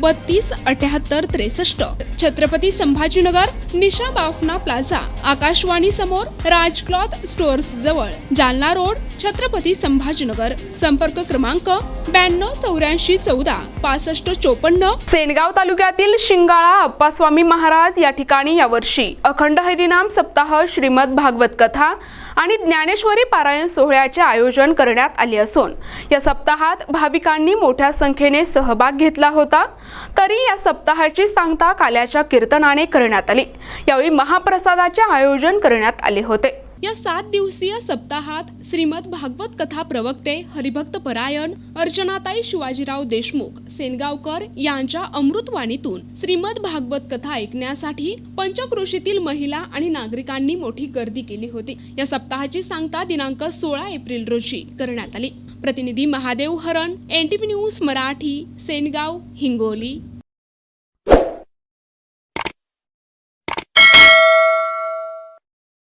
बत्तीस अठ्याहत्तर त्रेसष्ट. छत्रपती संभाजीनगर निशा बाफना प्लाझा. आकाशवाणी समोर राज क्लॉथ स्टोअर्स जवळ. जालना रोड छत्रपती संभाजीनगर. संपर्क क्रमांक ब्याण्णव चौऱ्याऐंशी चौदा पासष्ट चोपन्न. सेनगाव तालुक्यातील शिंगाळा अप्पास्वामी महाराज या ठिकाणी यावर्षी अखंड हरिनाम सप्ताह श्रीमद भागवत कथा आणि ज्ञानेश्वरी पारायण सोहळ्याचे आयोजन करण्यात आले असून या सप्ताहात भाविकांनी मोठ्या संख्येने सहभाग घेतला होता. तरी या सप्ताहाची सांगता काल्याच्या कीर्तनाने करण्यात आली. यावेळी महाप्रसादाचे आयोजन करण्यात आले होते. या सात दिवसीय सप्ताहात श्रीमद भागवत कथा प्रवक्ते हरिभक्त परायण अर्चनाताई शिवाजीराव देशमुख सेनगावकर यांच्या अमृतवाणीतून श्रीमद भागवत कथा ऐकण्यासाठी पंचक्रोशीतील महिला आणि नागरिकांनी मोठी गर्दी केली होती. या सप्ताहाची सांगता दिनांक सोळा एप्रिल रोजी करण्यात आली. प्रतिनिधी Mahadev Haran N T news Marathi Sengaon Hingoli.